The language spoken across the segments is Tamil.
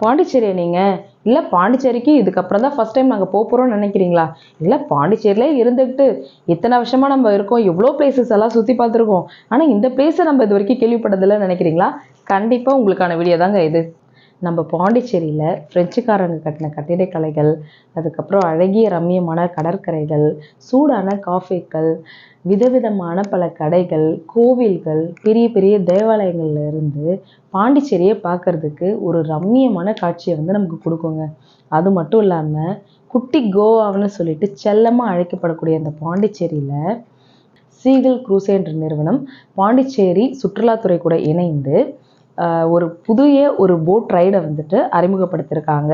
பாண்டிச்சேரியா நீங்கள் இல்லை பாண்டிச்சேரிக்கு இதுக்கப்புறம் தான் ஃபஸ்ட் டைம் நாங்கள் போக போகிறோம்னு நினைக்கிறீங்களா? இல்லை பாண்டிச்சேரியிலே இருந்துக்கிட்டு இத்தனை வருஷமாக நம்ம இருக்கோம் எவ்வளோ பிளேசஸ் எல்லாம் சுற்றி பார்த்துருக்கோம். ஆனால் இந்த பிளேஸை நம்ம இது வரைக்கும் கேள்விப்பட்டதில்லை நினைக்கிறீங்களா? கண்டிப்பாக உங்களுக்கான வீடியோ தாங்க இது. நம்ம பாண்டிச்சேரியில் பிரெஞ்சுக்காரங்க கட்டின கட்டிடக்கலைகள் அதுக்கப்புறம் அழகிய ரம்மியமான கடற்கரைகள் சூடான காஃபிகள் விதவிதமான பல கடைகள் கோவில்கள் பெரிய பெரிய தேவாலயங்கள்ல இருந்து பாண்டிச்சேரியை பார்க்கறதுக்கு ஒரு ரம்மியமான காட்சியை வந்து நமக்கு கொடுக்குங்க. அது மட்டும் இல்லாமல் குட்டி கோவான்னு சொல்லிட்டு செல்லமாக அழைக்கப்படக்கூடிய அந்த பாண்டிச்சேரியில் சீகல் குரூஸ் என்ற நிறுவனம் பாண்டிச்சேரி சுற்றுலாத்துறை கூட இணைந்து ஒரு புதிய ஒரு போட் ரைடை வந்துட்டு அறிமுகப்படுத்தியிருக்காங்க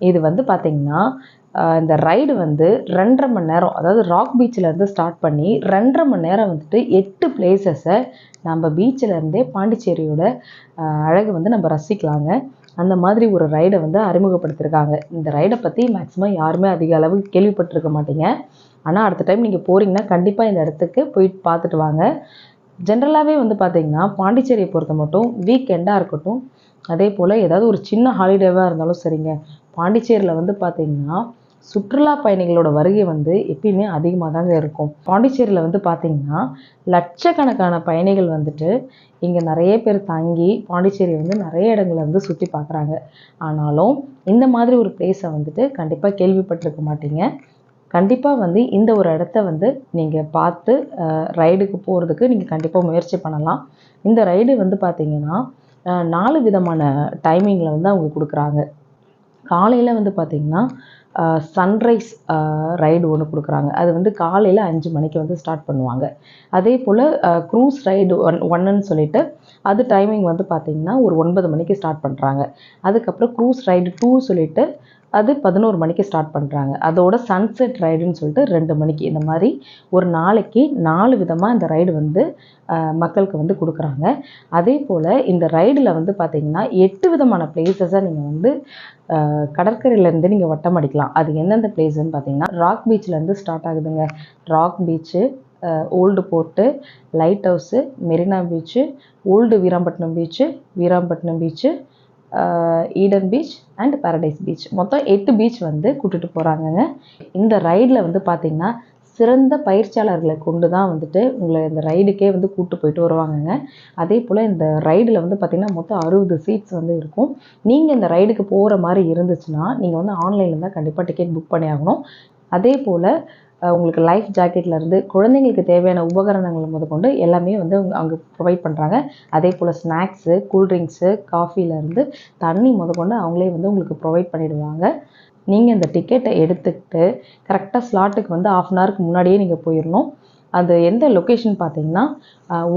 இது வந்து பார்த்திங்கன்னா இந்த ரைடு வந்து ரெண்டரை மணி நேரம் அதாவது ராக் பீச்சில் இருந்து ஸ்டார்ட் பண்ணி ரெண்டரை மணி நேரம் வந்துட்டு எட்டு பிளேசஸை நம்ம பீச்சில் இருந்தே பாண்டிச்சேரியோட அழகு வந்து நம்ம ரசிக்கலாங்க. அந்த மாதிரி ஒரு ரைடை வந்து அறிமுகப்படுத்தியிருக்காங்க இந்த ரைடை பற்றி மேக்ஸிமம் யாருமே அதிக அளவு கேள்விப்பட்டிருக்க மாட்டீங்க. ஆனால் அடுத்த டைம் நீங்கள் போகிறீங்கன்னா கண்டிப்பாக இந்த இடத்துக்கு போயிட்டு பார்த்துட்டு வாங்க. ஜென்ரலாகவே வந்து பார்த்தீங்கன்னா பாண்டிச்சேரியை பொறுத்த மட்டும் வீக்கெண்டாக இருக்கட்டும் அதே போல் ஏதாவது ஒரு சின்ன ஹாலிடேவாக இருந்தாலும் சரிங்க. பாண்டிச்சேரியில் வந்து பார்த்தீங்கன்னா சுற்றுலா பயணிகளோட வருகை வந்து எப்பயுமே அதிகமாக தாங்க இருக்கும். பாண்டிச்சேரியில் வந்து பார்த்தீங்கன்னா லட்சக்கணக்கான பயணிகள் வந்துட்டு இங்கே நிறைய பேர் தங்கி பாண்டிச்சேரி வந்து நிறைய இடங்களை வந்து சுற்றி பார்க்குறாங்க ஆனாலும் இந்த மாதிரி ஒரு பிளேஸை வந்துட்டு கண்டிப்பாக கேள்விப்பட்டிருக்க மாட்டீங்க. கண்டிப்பாக வந்து இந்த ஒரு இடத்த வந்து நீங்கள் பார்த்து ரைடுக்கு போகிறதுக்கு நீங்கள் கண்டிப்பாக முயற்சி பண்ணலாம். இந்த ரைடு வந்து பார்த்தீங்கன்னா நாலு விதமான டைமிங்கில் வந்து அவங்க கொடுக்குறாங்க. காலையில் வந்து பார்த்திங்கன்னா சன்ரைஸ் ரைடு ஒன்று கொடுக்குறாங்க. அது வந்து காலையில் அஞ்சு மணிக்கு வந்து ஸ்டார்ட் பண்ணுவாங்க. அதே போல் க்ரூஸ் ரைடு ஒன் ஒன்றுன்னு சொல்லிட்டு அது டைமிங் வந்து பார்த்திங்கன்னா ஒரு ஒன்பது மணிக்கு ஸ்டார்ட் பண்ணுறாங்க அதுக்கப்புறம் க்ரூஸ் ரைடு டூ சொல்லிட்டு அது பதினோரு மணிக்கு ஸ்டார்ட் பண்ணுறாங்க அதோட சன்செட் ரைடுன்னு சொல்லிட்டு ரெண்டு மணிக்கு. இந்த மாதிரி ஒரு நாளைக்கு நாலு விதமாக இந்த ரைடு வந்து மக்களுக்கு வந்து கொடுக்குறாங்க. அதே போல் இந்த ரைடில் வந்து பார்த்திங்கன்னா எட்டு விதமான பிளேசஸை நீங்கள் வந்து கடற்கரையிலேருந்து நீங்கள் வட்டம் அடிக்கலாம். அது எந்தெந்த பிளேஸ்ன்னு பார்த்தீங்கன்னா ராக் பீச்லேருந்து ஸ்டார்ட் ஆகுதுங்க. Rock beach old port lighthouse Marina beach old Veerampattinam beach Veerampattinam beach Eden beach and paradise beach மொத்தம் எட்டு பீச் வந்து கூட்டிட்டு போகிறாங்கங்க இந்த ரைடில் வந்து பார்த்திங்கன்னா சிறந்த பயிற்சியாளர்களை கொண்டு தான் வந்துட்டு உங்களை இந்த ரைடுக்கே வந்து கூட்டு போயிட்டு வருவாங்கங்க. அதே போல் இந்த ரைடில் வந்து பார்த்திங்கன்னா மொத்தம் அறுபது சீட்ஸ் வந்து இருக்கும். நீங்கள் இந்த ரைடுக்கு போகிற மாதிரி இருந்துச்சுன்னா நீங்கள் வந்து ஆன்லைனில் தான் கண்டிப்பாக டிக்கெட் புக் பண்ணி ஆகணும் அதே போல் உங்களுக்கு லைஃப் ஜாக்கெட்லேருந்து குழந்தைங்களுக்கு தேவையான உபகரணங்கள் முதற்கொண்டு எல்லாமே வந்து அவங்க அங்கே ப்ரொவைட் பண்ணுறாங்க அதே போல் ஸ்நாக்ஸு கூல்ட்ரிங்க்ஸு காஃபிலேருந்து தண்ணி முதற்கொண்டு அவங்களே வந்து உங்களுக்கு ப்ரொவைட் பண்ணிடுவாங்க. நீங்கள் இந்த டிக்கெட்டை எடுத்துக்கிட்டு கரெக்டாக ஸ்லாட்டுக்கு வந்து ஆஃப் அன் ஹவருக்கு முன்னாடியே நீங்கள் போயிடணும். அது எந்த லொக்கேஷன் பார்த்தீங்கன்னா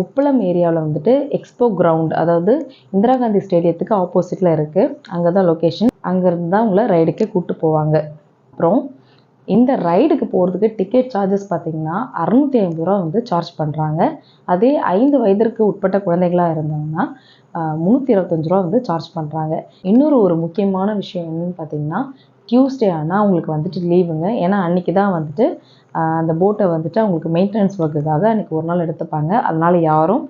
உப்பளம் ஏரியாவில் வந்துட்டு எக்ஸ்போ கிரவுண்ட் அதாவது இந்திரா காந்தி ஸ்டேடியத்துக்கு ஆப்போசிட்டில் இருக்குது அங்கே தான் லொக்கேஷன் அங்கேருந்து தான் உங்களை ரைடுக்கே கூப்பிட்டு போவாங்க. அப்புறம் இந்த ரைடுக்கு போகிறதுக்கு டிக்கெட் சார்ஜஸ் பார்த்தீங்கன்னா அறநூற்றி ஐம்பது ரூபா வந்து சார்ஜ் பண்ணுறாங்க அதே ஐந்து வயதிற்கு உட்பட்ட குழந்தைகளாக இருந்தாங்கன்னா முந்நூற்றி இருபத்தஞ்சு ரூபா வந்து சார்ஜ் பண்ணுறாங்க இன்னொரு ஒரு முக்கியமான விஷயம் என்னென்னு பார்த்தீங்கன்னா டியூஸ்டே ஆனால் அவங்களுக்கு வந்துட்டு லீவுங்க ஏன்னா அன்றைக்கி தான் வந்துட்டு அந்த போட்டை வந்துட்டு அவங்களுக்கு மெயின்டெனன்ஸ் ஒர்க்குக்காக அன்றைக்கி ஒரு நாள் எடுத்துப்பாங்க. அதனால் யாரும்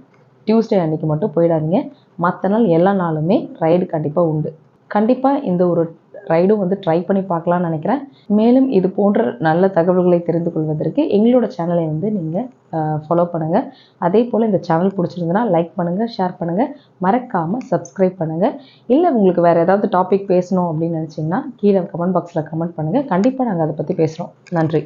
டியூஸ்டே அன்றைக்கி மட்டும் போயிடாதீங்க. மற்ற நாள் எல்லா நாளுமே ரைடு கண்டிப்பாக உண்டு. கண்டிப்பாக இந்த ஒரு ரைடும் வந்து ட்ரை பண்ணி பார்க்கலாம்னு நினைக்கிறேன். மேலும் இது போன்ற நல்ல தகவல்களை தெரிந்து கொள்வதற்கு எங்களோட சேனலை வந்து நீங்கள் ஃபாலோ பண்ணுங்கள் அதே போல் இந்த சேனல் பிடிச்சிருந்ததுன்னா லைக் பண்ணுங்கள் ஷேர் பண்ணுங்கள் மறக்காமல் சப்ஸ்கிரைப் பண்ணுங்கள் இல்லை உங்களுக்கு வேறு ஏதாவது டாபிக் பேசணும் அப்படின்னு நினச்சிங்கன்னா கீழே கமெண்ட் பாக்ஸில் கமெண்ட் பண்ணுங்கள் கண்டிப்பாக நாங்கள் அதை பற்றி பேசுகிறோம் நன்றி.